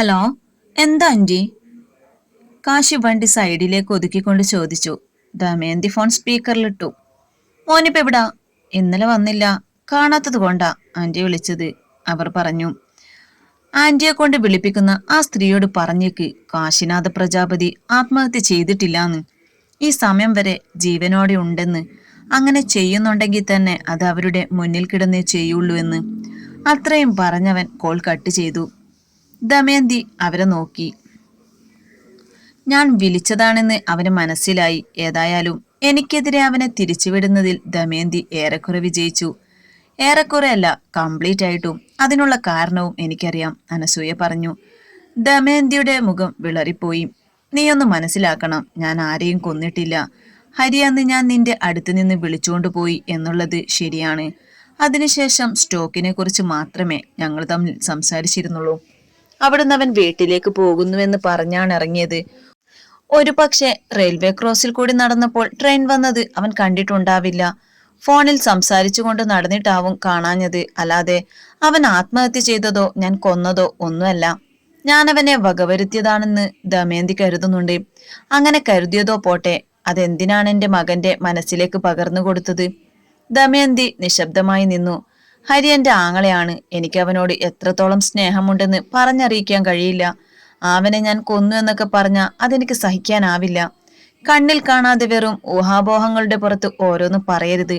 Hello എന്താ anti? Kashi വണ്ടി സൈഡിലേക്ക് ഒതുക്കിക്കൊണ്ട് ചോദിച്ചു. ദമയന്തി ഫോൺ സ്പീക്കറിലിട്ടു. മോനിപ്പോ എവിടാ? ഇന്നലെ വന്നില്ല. കാണാത്തത് കൊണ്ടാ ആന്റി വിളിച്ചത്. അവർ പറഞ്ഞു. ആന്റിയെ കൊണ്ട് വിളിപ്പിക്കുന്ന ആ സ്ത്രീയോട് പറഞ്ഞേക്ക് കാശിനാഥ പ്രജാപതി ആത്മഹത്യ ചെയ്തിട്ടില്ലാന്ന്. ഈ സമയം വരെ ജീവനോടെ ഉണ്ടെന്ന്. അങ്ങനെ ചെയ്യുന്നുണ്ടെങ്കിൽ തന്നെ അത് അവരുടെ മുന്നിൽ കിടന്നേ ചെയ്യുള്ളൂ എന്ന്. അത്രയും പറഞ്ഞവൻ കോൾ കട്ട് ചെയ്തു. ദമയന്തി അവരെ നോക്കി. ഞാൻ വിളിച്ചതാണെന്ന് അവന് മനസ്സിലായി. ഏതായാലും എനിക്കെതിരെ അവനെ തിരിച്ചുവിടുന്നതിൽ ദമയന്തി ഏറെക്കുറെ വിജയിച്ചു. ഏറെക്കുറെ അല്ല കംപ്ലീറ്റ് ആയിട്ടും അതിനുള്ള കാരണവും എനിക്കറിയാം അനസൂയ പറഞ്ഞു. ദമയന്തിയുടെ മുഖം വിളറിപ്പോയി. നീയൊന്ന് മനസ്സിലാക്കണം ഞാൻ ആരെയും കൊന്നിട്ടില്ല. ഹരി അന്ന് ഞാൻ നിന്റെ അടുത്ത് നിന്ന് വിളിച്ചുകൊണ്ട് പോയി എന്നുള്ളത് ശരിയാണ്. അതിനുശേഷം സ്റ്റോക്കിനെ കുറിച്ച് മാത്രമേ ഞങ്ങൾ തമ്മിൽ സംസാരിച്ചിരുന്നുള്ളൂ. അവിടുന്ന് അവൻ വീട്ടിലേക്ക് പോകുന്നുവെന്ന് പറഞ്ഞാണ് ഇറങ്ങിയത്. ഒരു പക്ഷേ റെയിൽവേ ക്രോസിൽ കൂടി നടന്നപ്പോൾ ട്രെയിൻ വന്നത് അവൻ കണ്ടിട്ടുണ്ടാവില്ല. ഫോണിൽ സംസാരിച്ചുകൊണ്ട് നടന്നിട്ടാവും കാണാഞ്ഞത്. അല്ലാതെ അവൻ ആത്മഹത്യ ചെയ്തതോ ഞാൻ കൊന്നതോ ഒന്നുമല്ല. ഞാൻ അവനെ വകവരുത്തിയതാണെന്ന് ദമയന്തി കരുതുന്നുണ്ട്. അങ്ങനെ കരുതിയതോ പോട്ടെ അതെന്തിനാണ് എന്റെ മകന്റെ മനസ്സിലേക്ക് പകർന്നു കൊടുത്തത് ദമയന്തി നിശബ്ദമായി നിന്നു. ഹരി എന്റെ ആങ്ങളെയാണ്. എനിക്ക് അവനോട് എത്രത്തോളം സ്നേഹമുണ്ടെന്ന് പറഞ്ഞറിയിക്കാൻ കഴിയില്ല. അവനെ ഞാൻ കൊന്നു എന്നൊക്കെ പറഞ്ഞ അതെനിക്ക് സഹിക്കാനാവില്ല. കണ്ണിൽ കാണാതെ വെറും ഊഹാപോഹങ്ങളുടെ പുറത്ത് ഓരോന്നും പറയരുത്.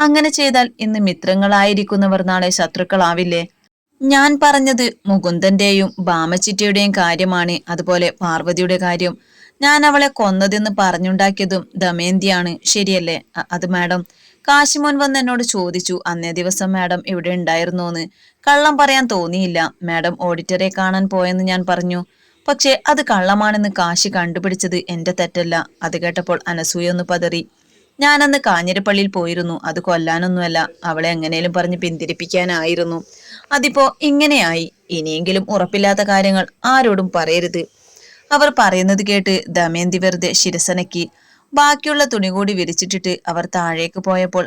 അങ്ങനെ ചെയ്താൽ ഇന്ന് മിത്രങ്ങളായിരിക്കുന്നവർ നാളെ ശത്രുക്കളാവില്ലേ? ഞാൻ പറഞ്ഞത് മുകുന്ദന്റെയും ബാമച്ചിറ്റിയുടെയും കാര്യമാണ്. അതുപോലെ പാർവതിയുടെ കാര്യം. ഞാൻ അവളെ കൊന്നതെന്ന് പറഞ്ഞുണ്ടാക്കിയതും ദമയന്തിയാണ്. ശരിയല്ലേ? അത് മാഡം. കാശിമോൻ വന്ന് എന്നോട് ചോദിച്ചു അന്നേ ദിവസം മാഡം ഇവിടെ ഉണ്ടായിരുന്നോന്ന്. കള്ളം പറയാൻ തോന്നിയില്ല. മാഡം ഓഡിറ്ററെ കാണാൻ പോയെന്ന് ഞാൻ പറഞ്ഞു. പക്ഷേ അത് കള്ളമാണെന്ന് കാശി കണ്ടുപിടിച്ചത് എന്റെ തെറ്റല്ല. അത് കേട്ടപ്പോൾ അനസൂയൊന്ന് പതറി. ഞാനന്ന് കാഞ്ഞിരപ്പള്ളിയിൽ പോയിരുന്നു. അത് കൊല്ലാനൊന്നുമല്ല. അവളെ എങ്ങനെയും പറഞ്ഞ് പിന്തിരിപ്പിക്കാനായിരുന്നു. അതിപ്പോ ഇങ്ങനെയായി. ഇനിയെങ്കിലും ഉറപ്പില്ലാത്ത കാര്യങ്ങൾ ആരോടും പറയരുത്. അവർ പറയുന്നത് കേട്ട് ദമയന്തി വെറുതെ ശിരസനക്കി ബാക്കിയുള്ള തുണി കൂടി വിരിച്ചിട്ടിട്ട് അവർ താഴേക്ക് പോയപ്പോൾ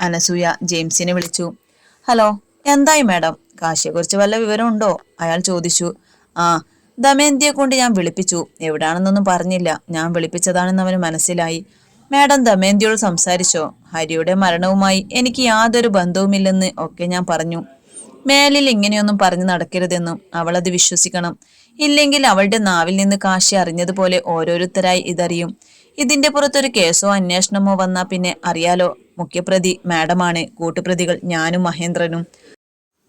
അനസൂയ ജെയിംസിനെ വിളിച്ചു. ഹലോ എന്തായി മാഡം? കാശിയെക്കുറിച്ച് വല്ല വിവരം ഉണ്ടോ അയാൾ ചോദിച്ചു. ആ ദമയന്തിയെ കൊണ്ട് ഞാൻ വിളിപ്പിച്ചു. എവിടാണെന്നൊന്നും പറഞ്ഞില്ല. ഞാൻ വിളിപ്പിച്ചതാണെന്ന് അവന് മനസ്സിലായി. മാഡം ദമയന്തിയോട് സംസാരിച്ചോ? ഹരിയുടെ മരണവുമായി എനിക്ക് യാതൊരു ബന്ധവുമില്ലെന്ന് ഒക്കെ ഞാൻ പറഞ്ഞു. മേലിൽ ഇങ്ങനെയൊന്നും പറഞ്ഞു നടക്കരുതെന്നും അവൾ അത് വിശ്വസിക്കണം. ഇല്ലെങ്കിൽ അവളുടെ നാവിൽ നിന്ന് കാശി അറിഞ്ഞതുപോലെ ഓരോരുത്തരായി ഇതറിയും. ഇതിന്റെ പുറത്തൊരു കേസോ അന്വേഷണമോ വന്നാൽ പിന്നെ അറിയാലോ. മുഖ്യപ്രതി മാഡമാണ് കൂട്ടുപ്രതികൾ ഞാനും മഹേന്ദ്രനും.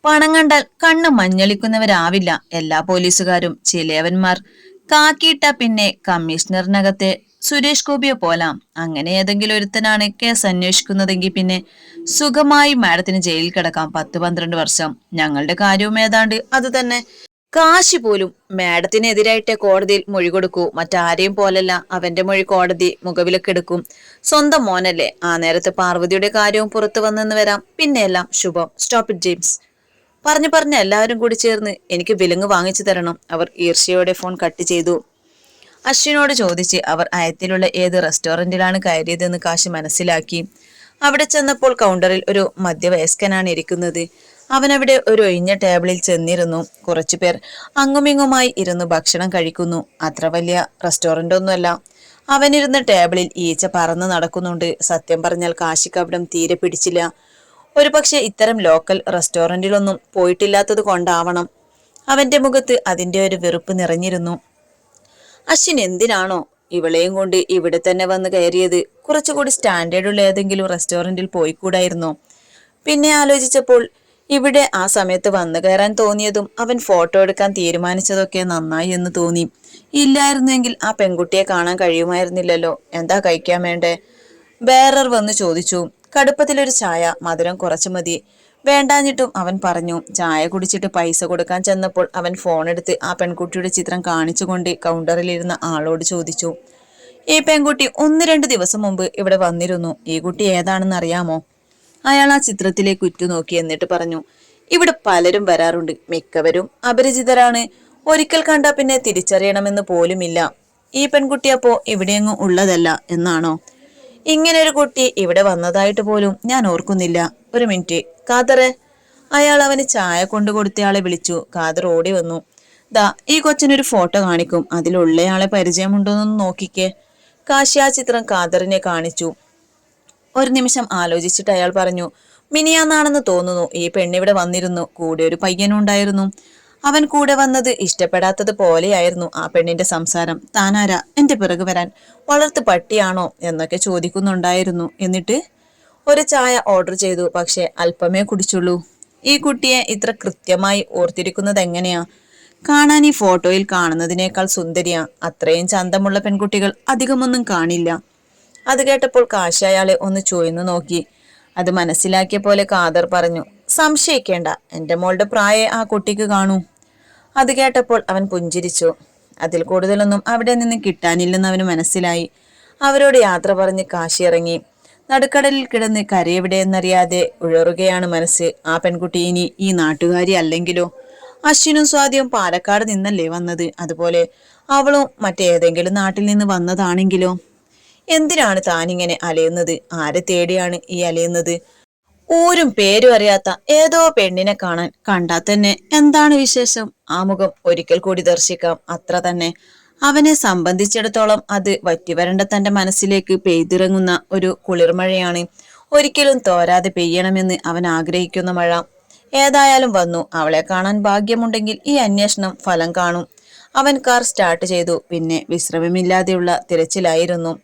പണം കണ്ടാൽ കണ്ണ് മഞ്ഞളിക്കുന്നവരാവില്ല എല്ലാ പോലീസുകാരും ചിലയവന്മാർ കാക്കിയിട്ട പിന്നെ കമ്മീഷണറിനകത്തെ സുരേഷ് ഗോപിയെ പോലാം. അങ്ങനെ ഏതെങ്കിലും ഒരുത്തനാണ് കേസ് അന്വേഷിക്കുന്നതെങ്കിൽ പിന്നെ സുഖമായി മാഡത്തിന് ജയിലിൽ കിടക്കാം പത്ത് പന്ത്രണ്ട് വർഷം. ഞങ്ങളുടെ കാര്യവും ഏതാണ്ട് അത് തന്നെ. കാശി പോലും മാഡത്തിനെതിരായിട്ടേ കോടതിയിൽ മൊഴി കൊടുക്കൂ. മറ്റാരെയും പോലല്ല. അവന്റെ മൊഴി കോടതി മുഖവിലക്കെടുക്കും സ്വന്തം മോനല്ലേ. ആ നേരത്തെ പാർവതിയുടെ കാര്യവും പുറത്തു വന്നെന്ന് വരാം. പിന്നെയെല്ലാം ശുഭം. സ്റ്റോപ്പ് ഇറ്റ് ജെയിംസ് പറഞ്ഞു പറഞ്ഞ് എല്ലാവരും കൂടി ചേർന്ന് എനിക്ക് വിലങ്ങ് വാങ്ങിച്ചു തരണം. അവർ ഈർഷ്യയോടെ ഫോൺ കട്ട് ചെയ്തു. അശ്വിനോട് ചോദിച്ച് അവർ അയത്തിലുള്ള ഏത് റെസ്റ്റോറന്റിലാണ് കയറിയതെന്ന് കാശി മനസ്സിലാക്കി. അവിടെ ചെന്നപ്പോൾ കൗണ്ടറിൽ ഒരു മധ്യവയസ്കനാണ് ഇരിക്കുന്നത്. അവനവിടെ ഒരു ഒഴിഞ്ഞ ടേബിളിൽ ചെന്നിരുന്നു. കുറച്ചുപേർ അങ്ങുമിങ്ങുമായി ഇരുന്ന് ഭക്ഷണം കഴിക്കുന്നു. അത്ര വലിയ റെസ്റ്റോറന്റ് ഒന്നുമല്ല. അവനിരുന്ന ടേബിളിൽ ഈച്ച പറന്ന് നടക്കുന്നുണ്ട്. സത്യം പറഞ്ഞാൽ കാശിക്ക് അവിടം തീരെ പിടിച്ചില്ല. ഒരുപക്ഷെ ഇത്തരം ലോക്കൽ റെസ്റ്റോറന്റിലൊന്നും പോയിട്ടില്ലാത്തത് കൊണ്ടാവണം. അവന്റെ മുഖത്ത് അതിന്റെ ഒരു വെറുപ്പ് നിറഞ്ഞിരുന്നു. അശ്വിൻ എന്തിനാണോ ഇവളെയും കൊണ്ട് ഇവിടെ തന്നെ വന്ന് കയറിയത്? കുറച്ചുകൂടി സ്റ്റാൻഡേർഡുള്ള ഏതെങ്കിലും റെസ്റ്റോറന്റിൽ പോയിക്കൂടായിരുന്നോ? പിന്നെ ആലോചിച്ചപ്പോൾ ഇവിടെ ആ സമയത്ത് വന്നു കയറാൻ തോന്നിയതും അവൻ ഫോട്ടോ എടുക്കാൻ തീരുമാനിച്ചതൊക്കെ നന്നായി എന്ന് തോന്നി. ഇല്ലായിരുന്നെങ്കിൽ ആ പെൺകുട്ടിയെ കാണാൻ കഴിയുമായിരുന്നില്ലല്ലോ. എന്താ കഴിക്കാൻ വേണ്ടേ? ബേറർ വന്ന് ചോദിച്ചു. കടുപ്പത്തിലൊരു ചായ മധുരം കുറച്ചു മതി. വേണ്ടാഞ്ഞിട്ടും അവൻ പറഞ്ഞു. ചായ കുടിച്ചിട്ട് പൈസ കൊടുക്കാൻ ചെന്നപ്പോൾ അവൻ ഫോൺ എടുത്ത് ആ പെൺകുട്ടിയുടെ ചിത്രം കാണിച്ചുകൊണ്ട് കൗണ്ടറിലിരുന്ന ആളോട് ചോദിച്ചു. ഈ പെൺകുട്ടി ഒന്ന് രണ്ട് ദിവസം മുമ്പ് ഇവിടെ വന്നിരുന്നു. ഈ കുട്ടി ഏതാണെന്ന് അറിയാമോ? അയാൾ ആ ചിത്രത്തിലേക്ക് ഉറ്റുനോക്കി എന്നിട്ട് പറഞ്ഞു ഇവിടെ പലരും വരാറുണ്ട്. മിക്കവരും അപരിചിതരാണ്. ഒരിക്കൽ കണ്ടാ പിന്നെ തിരിച്ചറിയണമെന്ന് പോലുമില്ല. ഈ പെൺകുട്ടി അപ്പോ ഇവിടെയെങ്ങും ഉള്ളതല്ല എന്നാണോ? ഇങ്ങനെ ഒരു കുട്ടി ഇവിടെ വന്നതായിട്ട് പോലും ഞാൻ ഓർക്കുന്നില്ല. ഒരു മിനിറ്റ്. കാതറെ അയാൾ അവന് ചായ കൊണ്ടു കൊടുത്തയാളെ വിളിച്ചു. കാതർ ഓടി വന്നു. ദാ ഈ കൊച്ചിനൊരു ഫോട്ടോ കാണിക്കും. അതിലുള്ളയാളെ പരിചയമുണ്ടോന്നൊന്ന് നോക്കിക്കേ. കാശി ആ ചിത്രം കാതറിനെ കാണിച്ചു. ഒരു നിമിഷം ആലോചിച്ചിട്ട് അയാൾ പറഞ്ഞു മിനിയാന്നാണെന്ന് തോന്നുന്നു. ഈ പെണ്ണിവിടെ വന്നിരുന്നു. കൂടെ ഒരു പയ്യനും ഉണ്ടായിരുന്നു. അവൻ കൂടെ വന്നത് ഇഷ്ടപ്പെടാത്തത് പോലെയായിരുന്നു ആ പെണ്ണിന്റെ സംസാരം. താനാരാ? എന്റെ പിറകു വരാൻ വളർത്ത് പട്ടിയാണോ? എന്നൊക്കെ ചോദിക്കുന്നുണ്ടായിരുന്നു. എന്നിട്ട് ഒരു ചായ ഓർഡർ ചെയ്തു. പക്ഷെ അല്പമേ കുടിച്ചുള്ളൂ. ഈ കുട്ടിയെ ഇത്ര കൃത്യമായി ഓർത്തിരിക്കുന്നത് എങ്ങനെയാ? കാണാൻ ഈ ഫോട്ടോയിൽ കാണുന്നതിനേക്കാൾ സുന്ദരിയാ. അത്രയും ചന്തമുള്ള പെൺകുട്ടികൾ അധികമൊന്നും കാണില്ല. അത് കേട്ടപ്പോൾ കാശി അയാളെ ഒന്ന് ചോയ്ന്നു നോക്കി. അത് മനസ്സിലാക്കിയ പോലെ കാദർ പറഞ്ഞു സംശയിക്കേണ്ട എന്റെ മോളുടെ പ്രായെ ആ കുട്ടിക്ക് കാണൂ. അത് കേട്ടപ്പോൾ അവൻ പുഞ്ചിരിച്ചു. അതിൽ കൂടുതലൊന്നും അവിടെ നിന്ന് കിട്ടാനില്ലെന്ന് അവന് മനസ്സിലായി. അവരോട് യാത്ര പറഞ്ഞ് കാശി ഇറങ്ങി. നടുക്കടലിൽ കിടന്ന് കരയെവിടെയെന്നറിയാതെ ഉഴറുകയാണ് മനസ്സ്. ആ പെൺകുട്ടി ഇനി ഈ നാട്ടുകാരി അല്ലെങ്കിലോ? അശ്വിനും സ്വാതിയും പാലക്കാട് നിന്നല്ലേ വന്നത്? അതുപോലെ അവളും മറ്റേതെങ്കിലും നാട്ടിൽ നിന്ന് വന്നതാണെങ്കിലോ? എന്തിനാണ് താനിങ്ങനെ അലയുന്നത്? ആരെ തേടിയാണ് ഈ അലയുന്നത്? ഊരും പേരും അറിയാത്ത ഏതോ പെണ്ണിനെ കാണാൻ കണ്ടാൽ തന്നെ എന്താണ് വിശേഷം? ആ മുഖം ഒരിക്കൽ കൂടി ദർശിക്കാം. അത്ര തന്നെ. അവനെ സംബന്ധിച്ചിടത്തോളം അത് വറ്റിവരണ്ട തന്റെ മനസ്സിലേക്ക് പെയ്തിറങ്ങുന്ന ഒരു കുളിർമഴയാണ്. ഒരിക്കലും തോരാതെ പെയ്യണമെന്ന് അവൻ ആഗ്രഹിക്കുന്ന മഴ. ഏതായാലും വന്നു. അവളെ കാണാൻ ഭാഗ്യമുണ്ടെങ്കിൽ ഈ അന്വേഷണം ഫലം കാണും. അവൻ കാർ സ്റ്റാർട്ട് ചെയ്തു. പിന്നെ വിശ്രമമില്ലാതെയുള്ള തിരച്ചിലായിരുന്നു.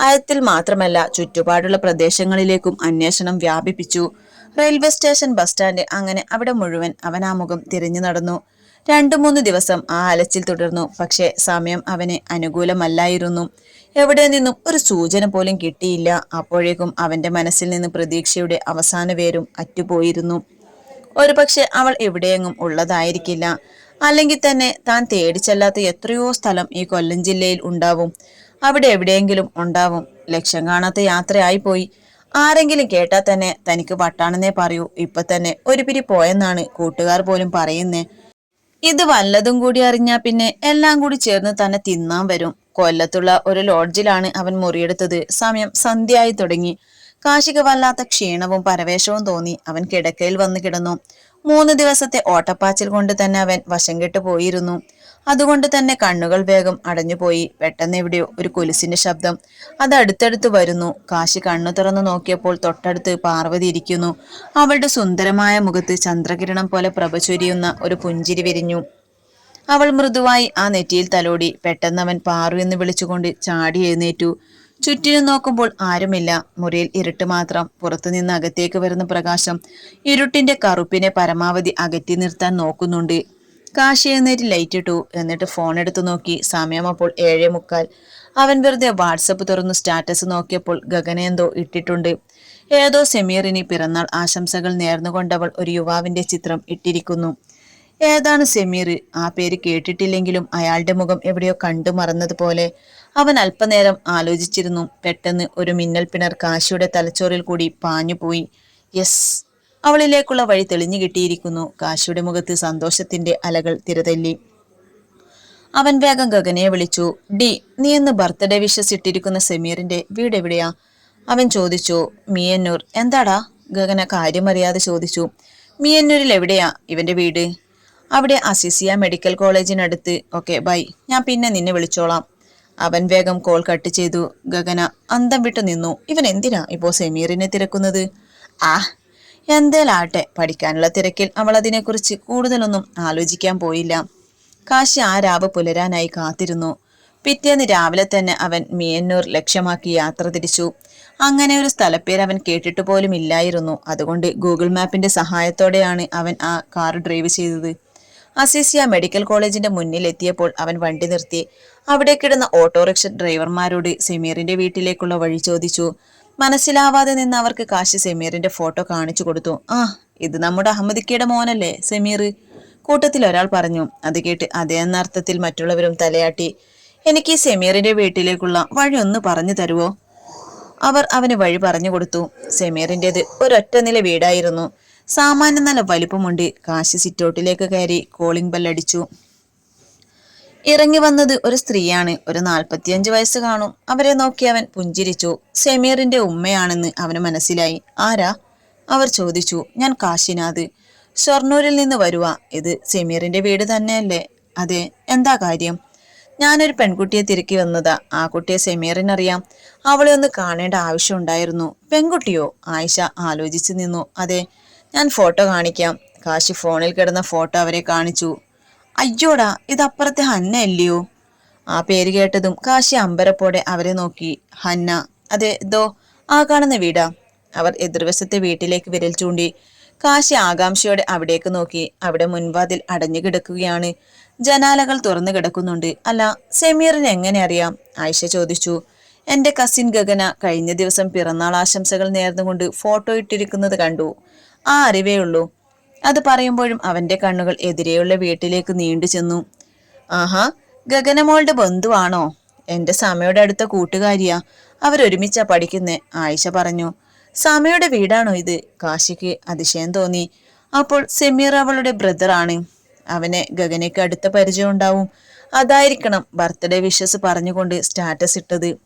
അയത്തിൽ മാത്രമല്ല ചുറ്റുപാടുള്ള പ്രദേശങ്ങളിലേക്കും അന്വേഷണം വ്യാപിപ്പിച്ചു. റെയിൽവേ സ്റ്റേഷൻ ബസ് സ്റ്റാൻഡ് അങ്ങനെ അവിടെ മുഴുവൻ അവനാമുഖം തിരിഞ്ഞു നടന്നു. രണ്ടു മൂന്ന് ദിവസം ആ അലച്ചിൽ തുടർന്നു. പക്ഷേ സമയം അവന് അനുകൂലമല്ലായിരുന്നു. എവിടെ നിന്നും ഒരു സൂചന പോലും കിട്ടിയില്ല. അപ്പോഴേക്കും അവന്റെ മനസ്സിൽ നിന്ന് പ്രതീക്ഷയുടെ അവസാന പേരും അറ്റുപോയിരുന്നു. ഒരുപക്ഷെ അവൾ എവിടെയെങ്ങും ഉള്ളതായിരിക്കില്ല. അല്ലെങ്കിൽ തന്നെ താൻ തേടിച്ചല്ലാത്ത എത്രയോ സ്ഥലം ഈ കൊല്ലം ജില്ലയിൽ ഉണ്ടാവും. അവിടെ എവിടെയെങ്കിലും ഉണ്ടാവും. ലക്ഷ്യം കാണാത്ത യാത്രയായി പോയി. ആരെങ്കിലും കേട്ടാൽ തന്നെ തനിക്ക് വട്ടാണെന്നേ പറയൂ. ഇപ്പൊ തന്നെ ഒരു പിരി പോയെന്നാണ് കൂട്ടുകാർ പോലും പറയുന്നേ. ഇത് വല്ലതും കൂടി അറിഞ്ഞാ പിന്നെ എല്ലാം കൂടി ചേർന്ന് തന്നെ തിന്നാൻ വരും. കൊല്ലത്തുള്ള ഒരു ലോഡ്ജിലാണ് അവൻ മുറിയെടുത്തത്. സമയം സന്ധ്യയായി തുടങ്ങി. കാശിക വല്ലാത്ത ക്ഷീണവും പരവേശവും തോന്നി. അവൻ കിടക്കയിൽ വന്ന് കിടന്നു. മൂന്ന് ദിവസത്തെ ഓട്ടപ്പാച്ചിൽ കൊണ്ട് തന്നെ അവൻ വശം കെട്ട് പോയിരുന്നു. അതുകൊണ്ട് തന്നെ കണ്ണുകൾ വേഗം അടഞ്ഞുപോയി. പെട്ടെന്ന് എവിടെയോ ഒരു കൊലുസിന്റെ ശബ്ദം. അത് അടുത്തടുത്ത് വരുന്നു. കാശി കണ്ണു തുറന്നു നോക്കിയപ്പോൾ തൊട്ടടുത്ത് പാർവതി ഇരിക്കുന്നു. അവളുടെ സുന്ദരമായ മുഖത്ത് ചന്ദ്രകിരണം പോലെ പ്രഭ ചൊരിയുന്ന ഒരു പുഞ്ചിരി വിരിഞ്ഞു. അവൾ മൃദുവായി ആ നെറ്റിയിൽ തലോടി. പെട്ടെന്ന് അവൻ പാറു എന്ന് വിളിച്ചുകൊണ്ട് ചാടി എഴുന്നേറ്റു. ചുറ്റിനും നോക്കുമ്പോൾ ആരുമില്ല. മുറിയിൽ ഇരുട്ട് മാത്രം. പുറത്തുനിന്ന് അകത്തേക്ക് വരുന്ന പ്രകാശം ഇരുട്ടിന്റെ കറുപ്പിനെ പരമാവധി അകറ്റി നിർത്താൻ നോക്കുന്നുണ്ട്. കാശി എഴുന്നേറ്റ് ലൈറ്റ് ഇട്ടു. എന്നിട്ട് ഫോൺ എടുത്തു നോക്കി. സമയം അപ്പോൾ ഏഴേ മുക്കാൽ. അവൻ വെറുതെ വാട്സപ്പ് തുറന്നു സ്റ്റാറ്റസ് നോക്കിയപ്പോൾ ഗഗനെന്തോ ഇട്ടിട്ടുണ്ട്. ഏതോ സെമീറിന് പിറന്നാൾ ആശംസകൾ നേർന്നുകൊണ്ടവൾ ഒരു യുവാവിന്റെ ചിത്രം ഇട്ടിരിക്കുന്നു. ഏതാണ് സെമീർ? ആ പേര് കേട്ടിട്ടില്ലെങ്കിലും അയാളുടെ മുഖം എവിടെയോ കണ്ടു മറന്നതുപോലെ. അവൻ അല്പനേരം ആലോചിച്ചിരുന്നു. പെട്ടെന്ന് ഒരു മിന്നൽ പിണർ കാശിയുടെ തലച്ചോറിൽ കൂടി പാഞ്ഞുപോയി. യെസ് അവളിലേക്കുള്ള വഴി തെളിഞ്ഞു കിട്ടിയിരിക്കുന്നു. കാശിയുടെ മുഖത്ത് സന്തോഷത്തിന്റെ അലകൾ തിരതല്ലി. അവൻ വേഗം ഗഗനെ വിളിച്ചു. ഡി നീ എന്ന് ബർത്ത്ഡേ വിഷസ് ഇട്ടിരിക്കുന്ന സെമീറിന്റെ വീട് എവിടെയാ? അവൻ ചോദിച്ചു. മിയന്നൂർ. എന്താടാ? ഗഗന കാര്യമറിയാതെ ചോദിച്ചു. മിയന്നൂരിൽ എവിടെയാ ഇവന്റെ വീട്? അവിടെ അസിസിയ മെഡിക്കൽ കോളേജിനടുത്ത്. Okay bye. ഞാൻ പിന്നെ നിന്നെ വിളിച്ചോളാം. അവൻ വേഗം കോൾ കട്ട് ചെയ്തു. ഗഗന അന്തം വിട്ടു നിന്നു. ഇവൻ എന്തിനാ ഇപ്പോ സെമീറിനെ തിരക്കുന്നത്? ആ എന്തേലാട്ടെ പഠിക്കാനുള്ള തിരക്കിൽ അവൾ അതിനെക്കുറിച്ച് കൂടുതലൊന്നും ആലോചിക്കാൻ പോയില്ല. കാശി ആ രാവ് പുലരാനായി കാത്തിരുന്നു. പിറ്റേന്ന് രാവിലെ തന്നെ അവൻ മിയന്നൂർ ലക്ഷ്യമാക്കി യാത്ര തിരിച്ചു. അങ്ങനെ ഒരു സ്ഥലപ്പേര് അവൻ കേട്ടിട്ട് പോലും ഇല്ലായിരുന്നു. അതുകൊണ്ട് ഗൂഗിൾ മാപ്പിന്റെ സഹായത്തോടെയാണ് അവൻ ആ കാർ ഡ്രൈവ് ചെയ്തത്. അസീസിയ മെഡിക്കൽ കോളേജിന്റെ മുന്നിൽ എത്തിയപ്പോൾ അവൻ വണ്ടി നിർത്തി. അവിടെ കിടന്ന ഓട്ടോറിക്ഷ ഡ്രൈവർമാരോട് സെമീറിന്റെ വീട്ടിലേക്കുള്ള വഴി ചോദിച്ചു. മനസ്സിലാവാതെ നിന്ന് അവർക്ക് കാശി സെമീറിന്റെ ഫോട്ടോ കാണിച്ചു കൊടുത്തു. ആ ഇത് നമ്മുടെ അഹമ്മദിക്കയുടെ മോനല്ലേ സെമീർ? കൂട്ടത്തിൽ ഒരാൾ പറഞ്ഞു അത് കേട്ട് അതേ എന്നർത്ഥത്തിൽ മറ്റുള്ളവരും തലയാട്ടി എനിക്ക് സെമീറിന്റെ വീട്ടിലേക്കുള്ള വഴി ഒന്ന് പറഞ്ഞു തരുവോ? അവർ അവന് വഴി പറഞ്ഞു കൊടുത്തു. സെമീറിന്റെത് ഒരൊറ്റ നില വീടായിരുന്നു. സാമാന്യം നല്ല വലിപ്പമുണ്ട്. കാശി സിറ്റോട്ടിലേക്ക് കയറി കോളിംഗ് ബെല്ലടിച്ചു. ഇറങ്ങി വന്നത് ഒരു സ്ത്രീയാണ്. ഒരു നാൽപ്പത്തിയഞ്ച് വയസ്സ് കാണും. അവരെ നോക്കി അവൻ പുഞ്ചിരിച്ചു. സെമീറിന്റെ ഉമ്മയാണെന്ന് അവന് മനസ്സിലായി. ആരാ? അവർ ചോദിച്ചു. ഞാൻ കാശിനാഥ്. ഷൊർണൂരിൽ നിന്ന് വരുക ഇത് സെമീറിന്റെ വീട് തന്നെയല്ലേ? അതെ. എന്താ കാര്യം? ഞാനൊരു പെൺകുട്ടിയെ തിരക്കി വന്നതാ. ആ കുട്ടിയെ സെമീറിനറിയാം. അവളെ ഒന്ന് കാണേണ്ട ആവശ്യമുണ്ടായിരുന്നു പെൺകുട്ടിയോ? ആയിഷ ആലോചിച്ചു നിന്നു. അതെ. ഞാൻ ഫോട്ടോ കാണിക്കാം. കാശി ഫോണിൽ കിടന്ന ഫോട്ടോ അവരെ കാണിച്ചു. അയ്യോടാ ഇതപ്പുറത്തെ ഹന്ന അല്ലയോ ആ പേര് കേട്ടതും കാശി അമ്പരപ്പോടെ അവരെ നോക്കി. ഹന്ന അതെ ദോ ആ കാണുന്ന വീടാ. അവർ എതിർവശത്തെ വീട്ടിലേക്ക് വിരൽ ചൂണ്ടി കാശി ആകാംക്ഷയോടെ അവിടേക്ക് നോക്കി. അവിടെ മുൻവാതിൽ അടഞ്ഞു കിടക്കുകയാണ്. ജനാലകൾ തുറന്നു കിടക്കുന്നുണ്ട്. അല്ല സെമീറിന് എങ്ങനെ അറിയാം? ആയിഷ ചോദിച്ചു. എന്റെ കസിൻ ഗഗന കഴിഞ്ഞ ദിവസം പിറന്നാൾ ആശംസകൾ നേർന്നുകൊണ്ട് ഫോട്ടോ ഇട്ടിരിക്കുന്നത് കണ്ടു. ആ അറിവേ ഉള്ളൂ. അത് പറയുമ്പോഴും അവന്റെ കണ്ണുകൾ എതിരെയുള്ള വീട്ടിലേക്ക് നീണ്ടു ചെന്നു. ആഹാ ഗഗനമോളുടെ ബന്ധുവാണോ? എന്റെ സമയുടെ അടുത്ത കൂട്ടുകാരിയാ. അവരൊരുമിച്ചാ പഠിക്കുന്നേ ആയിഷ പറഞ്ഞു. സമയുടെ വീടാണോ ഇത്? കാശിക്ക് അതിശയം തോന്നി. അപ്പോൾ സെമീർ അവളുടെ ബ്രദറാണ് അവനെ ഗഗനയ്ക്ക് അടുത്ത പരിചയം ഉണ്ടാവും. അതായിരിക്കണം ബർത്ത്ഡേ വിഷസ് പറഞ്ഞുകൊണ്ട് സ്റ്റാറ്റസ് ഇട്ടത്.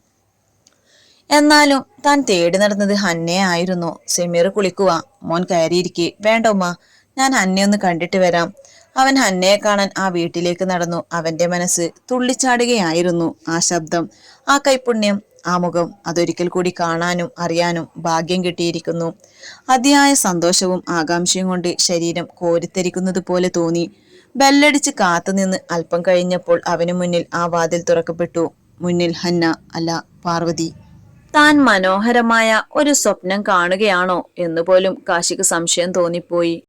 എന്നാലും താൻ തേടി നടന്നത് ഹന്നെ ആയിരുന്നു. സെമീർ കുളിക്കുക മോൻ കയറിയിരിക്കെ. വേണ്ട ഉമ്മ? ഞാൻ ഹന്നയൊന്ന് കണ്ടിട്ട് വരാം. അവൻ ഹന്നയെ കാണാൻ ആ വീട്ടിലേക്ക് നടന്നു. അവന്റെ മനസ്സ് തുള്ളിച്ചാടുകയായിരുന്നു. ആ ശബ്ദം ആ കൈപുണ്യം ആ മുഖം അതൊരിക്കൽ കൂടി കാണാനും അറിയാനും ഭാഗ്യം കിട്ടിയിരിക്കുന്നു. അതിയായ സന്തോഷവും ആകാംക്ഷയും കൊണ്ട് ശരീരം കോരിത്തരിക്കുന്നത് പോലെ തോന്നി. ബെല്ലടിച്ച് കാത്തുനിന്ന് അല്പം കഴിഞ്ഞപ്പോൾ അവന് മുന്നിൽ ആ വാതിൽ തുറക്കപ്പെട്ടു. മുന്നിൽ ഹന്ന അല്ല പാർവതി. താൻ മനോഹരമായ ഒരു സ്വപ്നം കാണുകയാണോ എന്നുപോലും കാശിക്ക് സംശയം തോന്നിപ്പോയി.